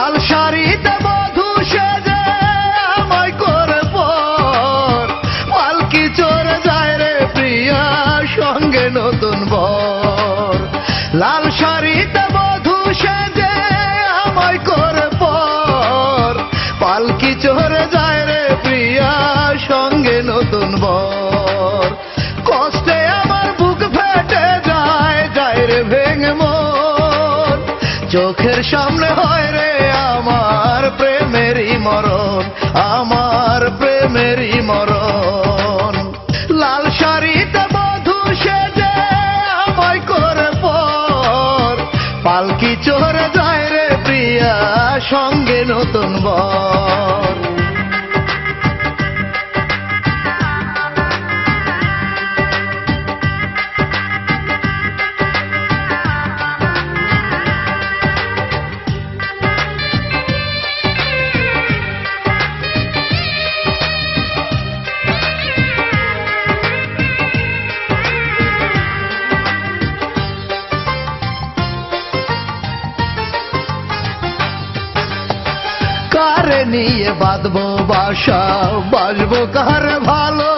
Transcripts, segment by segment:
শাড়িতে বধূ সেজে আমায় করে পর পালকি চড়ে যায় রে প্রিয়া, সঙ্গে নতুন বর। লাল শাড়িতে বধূ সেজে আমায় করে পর পালকি চড়ে যায় রে প্রিয়া, সঙ্গে নতুন বর। কষ্টে আমার বুক ফেটে যায় যায় রে ভেঙে মন। চোখের সামনে আমার প্রেমেরই মরণ। লাল শাড়িতে বধু সেজে আমায় করে পর। পালকি চোর যায় রে প্রিয়া, সঙ্গে নতুন বর। কারে নিয়ে বাঁধবো বাসা বাজবো কার ভালো?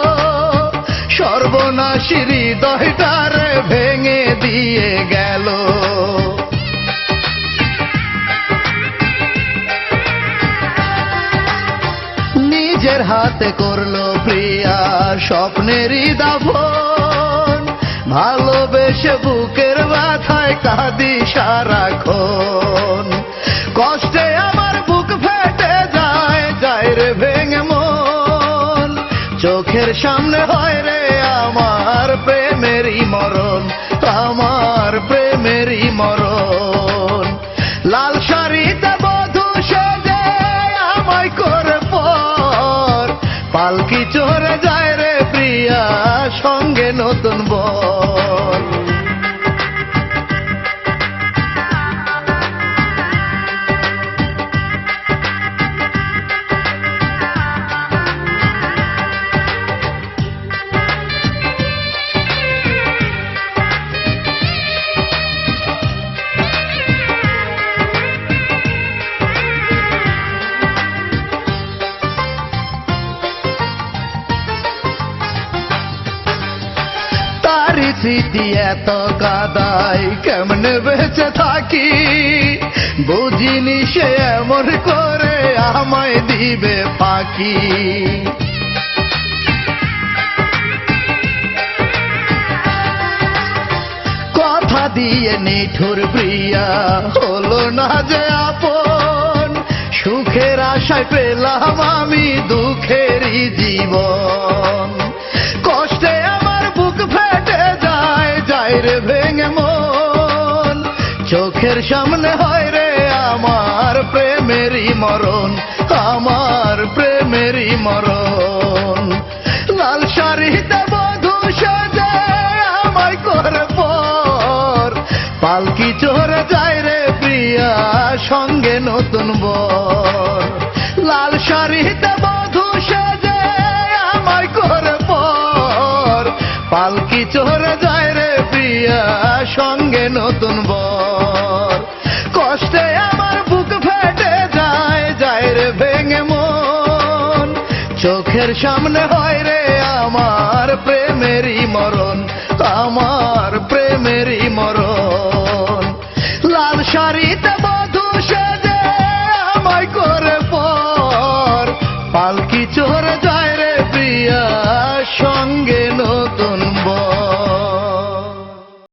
সর্বনাশী হৃদয়টারে ভেঙে দিয়ে গেল। নিজের হাতে করল প্রিয়া স্বপ্নেরই দাফন ভালোবেসে বুকের ব্যথায় কাঁদি সারাক্ষণ। সামনে হয় রে আমার প্রেমেরই মরণ, আমার প্রেমেরই মরণ। লাল শাড়িতে বধু সেজে আমায় করে পর, পালকি চড়ে যায় রে প্রিয়া, সঙ্গে নতুন বর। স্মৃতি এত কাদাই কেমনে বেঁচে থাকি? বুঝিনি সে এমন করে আমায় দিবে ফাঁকি। কথা দিয়ে নিঠুর প্রিয়া, হলো না যে আপন। সুখের আশায় পেলাম আমি দুঃখেরই জীবন। যায় যায় রে ভেঙে মন। চোখের সামনে হয় রে আমার প্রেমেরই মরণ, আমার প্রেমেরই মরণ। লাল শাড়িতে বধূ সেজে আমায় করে পর। পালকি চড়ে যায় রে প্রিয়া, সঙ্গে নতুন বর। লাল শাড়িতে বধূ সেজে আমায় করে পর। পালকি চড়ে যায় রে সঙ্গে নতুন বর। কষ্টে আমার বুক ফেটে যায় যায় রে ভেঙে মন। চোখের সামনে হয় রে আমার প্রেমেরই মরণ। আমার